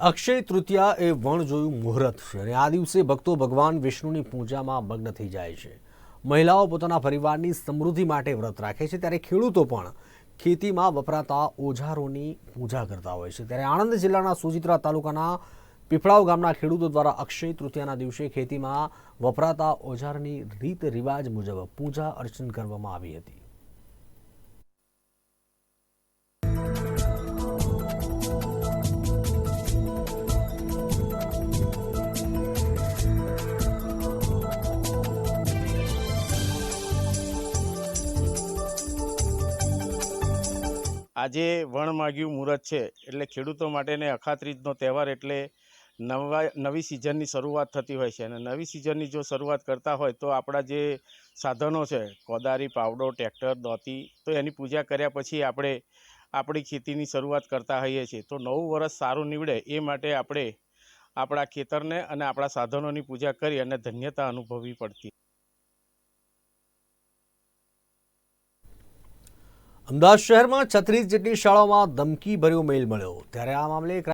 અક્ષય તૃતીયા એ વણ જોયું મુહૂર્ત છે અને આ દિવસે ભક્તો ભગવાન વિષ્ણુની પૂજામાં મગ્ન થઈ જાય છે. મહિલાઓ પોતાના પરિવારની સમૃદ્ધિ માટે વ્રત રાખે છે ત્યારે ખેડૂતો પણ ખેતીમાં વપરાતા ઓજારોની પૂજા કરતા હોય છે. ત્યારે આણંદ જિલ્લાના સુચિત્રા તાલુકાના પીપળાવ ગામના ખેડૂતો દ્વારા અક્ષય તૃતીયાના દિવસે ખેતીમાં વપરાતા ઓજારની રીત રિવાજ મુજબ પૂજા અર્ચન કરવામાં આવી હતી. આજે વણ માગ્યું મુહૂર્ત છે, એટલે ખેડૂતો માટેને અખાત્રીજનો તહેવાર એટલે નવા, નવી સિઝનની શરૂઆત થતી હોય છે. અને નવી સિઝનની જો શરૂઆત કરતા હોય તો આપણા જે સાધનો છે, કોદારી, પાવડો, ટ્રેક્ટર, દોતી, તો એની પૂજા કર્યા પછી આપણે આપણી ખેતીની શરૂઆત કરતા હોઈએ છીએ. તો નવું વર્ષ સારું નીવડે એ માટે આપણે આપણા ખેતરને અને આપણા સાધનોની પૂજા કરી અને ધન્યતા અનુભવવી પડતી. અમદાવાદ શહેરમાં છત્રીસ જેટલી શાળાઓમાં ધમકી ભર્યો મેલ મળ્યો. ત્યારે આ મામલે